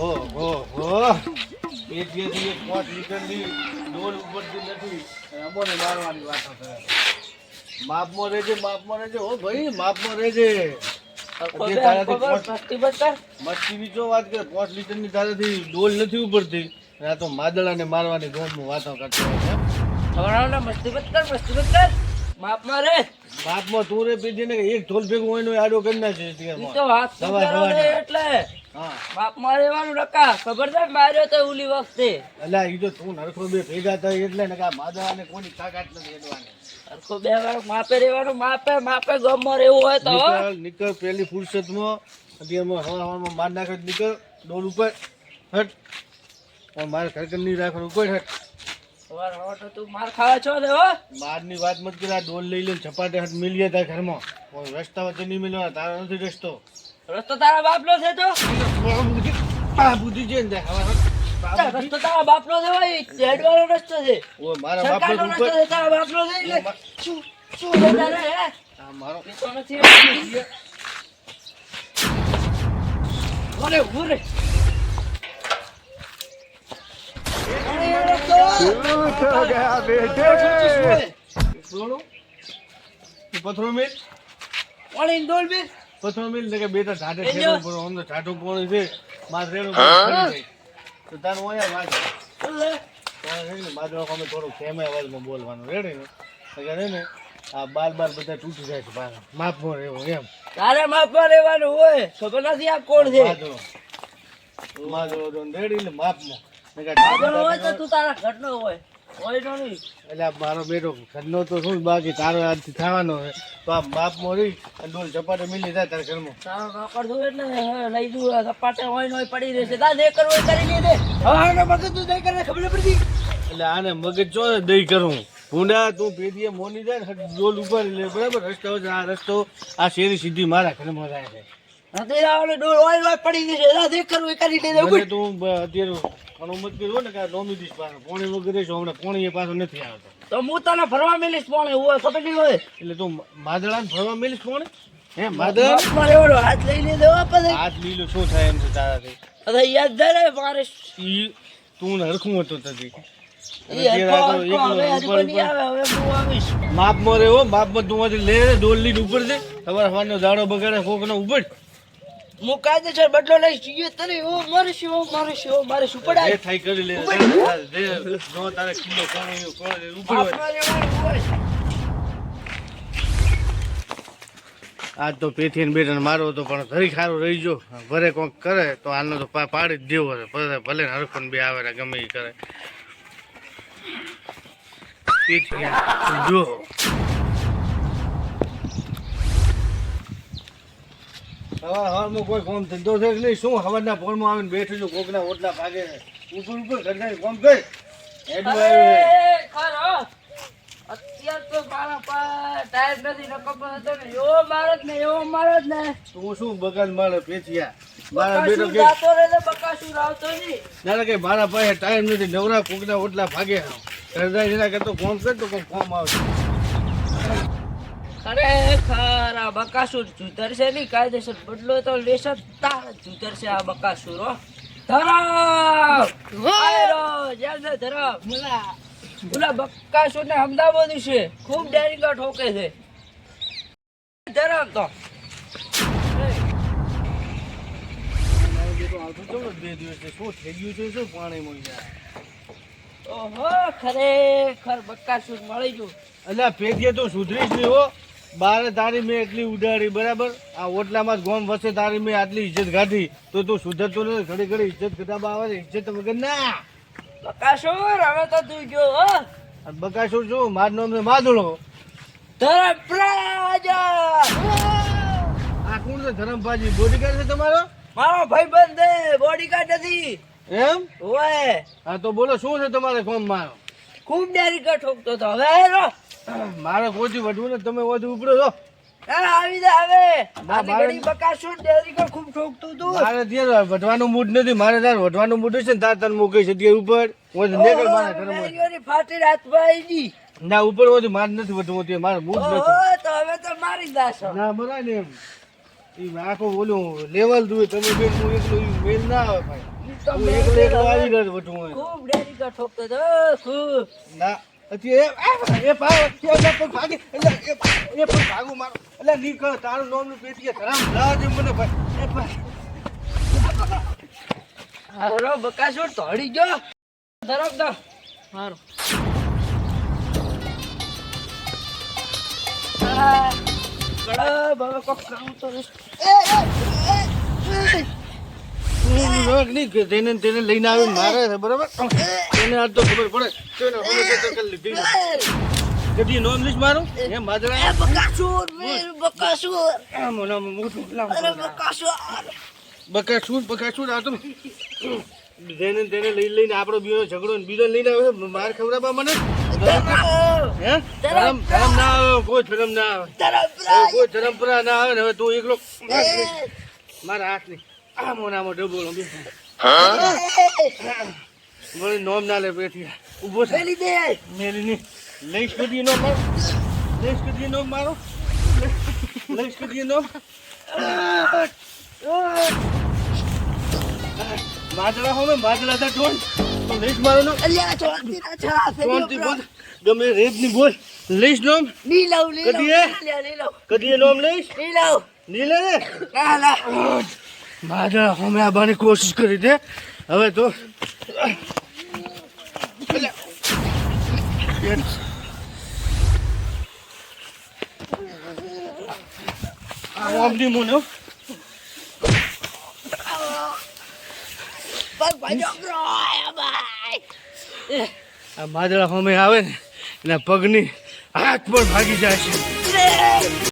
ઓહો એક બેથી એક પાંચ લીટરની ડોલ ઉપરથી નથી. અમોને મારવાની વાતો કરે માપમાં રહેજે માપમાં રહેજે. હો ભાઈ માપમાં રહેજે. મસ્તી બીજો વાત કરે પાંચ લીટરની તારાથી ડોલ નથી ઉપરથી. આ તો માદળાને મારવાની ગોમમાં વાતો કરતો હોય છે. મસ્તી બત કર મસ્તી બત કર. માપ રે. બાપમાં તું રે પીધી ને એક ઢોલ ભેગું હોય ને આડો કરી નાખે તો હાથ એટલે. એવાનું રકા ખબર છે માર્યો તો ઉલી વખતે. અલા ઈ તો તું નરખો બે ભેગા થાય એટલે ને કે માદળાને કોની તાકાત નથી એડવાની સરખો બે વાર માપે રહેવાનું માપે માપે ગમમાં રહેવું હોય તો નીકળ પેલી ફુરસતમાં. અત્યારમાં હવા હવામાં માર નાખે નીકળ ડોલ ઉપર. હટ. પણ મારે ખરેખર નહીં રાખવાનું. કોઈ હટ. તો માર ખાવા છો ને હો. મારની વાત મત કરે ડોલ લઈ લઈને છપાટે હાથ મિલીએ તાર ઘરમાં. કોઈ રસ્તા વચ્ચે નહીં તારો નથી રસ્તો. રસ્તો તારા બાપનો છે તો. આ બુદ્ધિ છે ને. રસ્તો તારા બાપનો છે ભાઈ. હેડવાનો રસ્તો છે. મારા બાપનો રસ્તો છે તારા બાપનો છે એટલે શું શું છે હે? મારો એ તો નથી ઓરે ઓરે સોનું પથરો મિલ પાણી ડોલ બે તો બોલવાનું રેડી ને આ બાર બાર બધા તૂટી જાય છે બાર માફમાં રહેવું એમ તારે માપમાં રહેવાનું હોય ખબર નથી આ કોણ છે માદળો માદળો રેડી ને આગળ હોય તો તું તારા ઘરનો હોય. હોય તો નહીં. એટલે આ મારો બેટો ઘરનો તો શું બાકી તારો આજથી થવાનો છે. તો આ બાપમાં રહી અને ડોલ ચપાટે મિલી જાય તારા ઘરમાં. તારો એટલે હવે લઈ દઉં સપાટે હોય ને પડી રહેશે. તા જે કરવું કરી લીધે હવે આને મગજ તું નહીં કરે ખબર પડતી એટલે આને મગજ જો દઈ કરું. ભૂંડા તું પેટીએ મોની જાય ને ડોલ ઉપર લે. બરાબર? રસ્તો આ રસ્તો આ શેરી સીધી મારા ઘરમાં જાય છે. આવડે ડોલ હોય ને પડી જશે તા કરવું કરી અત્યારે ઘણું મત કર્યું ને કે નોમી દીશ પાછો. પોણી વગર રહેશો હમણાં પોણી પાછો નથી આવતો. તો હું તને ફરવા મેલીશ પણ હોય ખબર નહીં હોય. એટલે તું માદળાને ફરવા મેલીશ પોણે? હે માદળા? બાપમાં રહેવાનું હાથ લઈ લીધે પછી. હાથ લીલું શું થાય એમ છે તારાથી હવે યાદ જાય મારે. ઈ તું ને હરખું હતો તથી. લે ડોલ લઈને ઉપર છે તમારા સવારનો દાડો બગાડે કોકનો ઉપર હું કાયદેસર બદલો લઈશ. એ તને ઓ મારીશ ઓ મારીશ ઓ મારીશ. જે એ થઈ કરી લે. જે જો તારે કિલો કોણ કોણ આજ તો પેથી ને બેટા મારો તો પણ ધરી ખારું રહી જો ભરે કોક કરે તો આનો તો પા- પાડી જ દેવો છે. ભલે ભલે ને હરખો ને આવે ને ગમે એ કરે. પેથી જો. હવા હવામાં કોઈ કોમ ધંધો છે નહીં? શું હવારના ફોનમાં આવીને બેઠું છું? કોકના ઓટલા ભાગે ઉપર ઉપર ઘરના કોમ કઈ હેડું આવ્યું ખરો. અત્યાર તો મારા પાસે ટાઈમ નથી નકમ હતો ને. એવો મારો જ ને એવો મારો જ ને. તું શું બગાડ મારે પેચિયા? મારા બેટો કે જાતો રહે તો બકાસુર આવતો નહીં. દાદા કે મારા પાસે ટાઈમ નથી. નવરા કોકના ઓટલા ભાગે એના કરતો ફોન કર તો કોઈ ફોર્મ આવશે. ખરેખર આ બકાસુર જુતરશે નહીં કાયદેસર બદલો તો લેશે જ તાર જ જુતરશે આ બકાસુર હો. ધરાવ! આયરો, જેલ છે ધરાવ મુલા મુલા બકાસુર ને અમદાવાદ છે ખૂબ ડેરિંગા ઠોકે છે. ધરાવ તો. બે દિવસથી? શું થઈ ગયું છે શું પાણીમાં ઓહો ખરેખર બકાસુર મળી ગયું. એટલે પેટીએ તો સુધરીશ નહીં હો. બારે તારી મેં એટલી ઉડાડી બરાબર? આ ઓટલામાં જ ગોમ વસે તારી મેં આટલી ઇજ્જત કાઢી તો તું સુધરતો નથી ઘડી ઘડી ઇજ્જત ઘટાબા આવે છે ઇજ્જત વગર ના. બકાસુર હવે તો તું ગયો હો. બકાસુર શું? મારું નામ છે માધુડો ધરમ પ્રાજા આ કોણ છે ધરમભાજી? બોડીગાર્ડ છે તમારો? મારો ભાઈબંધ છે બોડીગાર્ડ નથી. એમ? ઓય. હા તો બોલો શું છે તમારે કોમ મારો? ખૂબ ડેરિંગા ઠોકતો તો હવે હેરો મારે ઓછું વધવું ને તમે વધુ ઉપડો છો. આવી જાય તું. વઢવાનું મૂડ નથી મારે તાર વઢવાનું મૂડ છે ને તાર તને મૂકી છે ઉપર. તો મેરીઓની ફાટી રાત ગઈ. ના ઉપર હોય માર નથી વઢવું ત્યાં મારે મૂડ નથી. તો હવે તો મારી દાશો ના બરાબર ને એમ. આખો ઓલું લેવલ જોઈએ તમે બેન હું એકલો મેલ ના આવે ભાઈ. તો એકલો એકલો આવી ગયો ખૂબ ઠોકતો ખૂબ. ના એ એ ભાગી એટલે એ એ ભાગું મારો એટલે નીકળ તારું નામનું પેટી ધરામ લા દે મને ભાઈ એ ભાઈ હારો બકાસુર તોડી ગયો ધરમ દો હારો આ, ગળા બાબા કોક કામ તો રે. નહીં કે તેને તેને લઈને આવે મારે છે બરાબર? તેને આજ તો ખબર પડે. તેને ખબર તો કરી લીધી કદી નોમ મારું? એ બકાસુર વીર બકાસુર. આમ ઓલામ મોટું લામ અરે બકાસુર. બકાસુર બકાસુર આ તો તેને તેને લઈ લઈને આપણો બીજો ઝઘડો ને બીજો લઈને આવે મારે માર ખવડાવવા મને? હે? ધરમ ધરમ ના આવે કોઈ ધરમ ના આવે. કોઈ ધરમપરા ના આવે ને હવે તું એકલો. મારા હાથ નહીં આ મોના મોઢે બોલો મને નોમ ના લે બેઠી. ઊભો થાય લીધે મેલી ની લઈશ કદી નો મારો. લઈશ કદી નો મારો. લઈશ કદી નો માજરા હોમે માજરા તા ટોન તો લઈશ મારો નો અલ્યા ચોંતી ના છા બોલ. ગમે રેતની બોલ. લઈશ નોમ. ની લઉં ની લવ. કદી ની નોમ લઈશ? ની લઉં નીલે લે ના ના. માજરા અમે આબાની કોશિશ કરી દે. હવે તો આમની મોનો આ માદળા હોમે આવે ને, એના પગની હાથ પણ ભાગી જાય છે.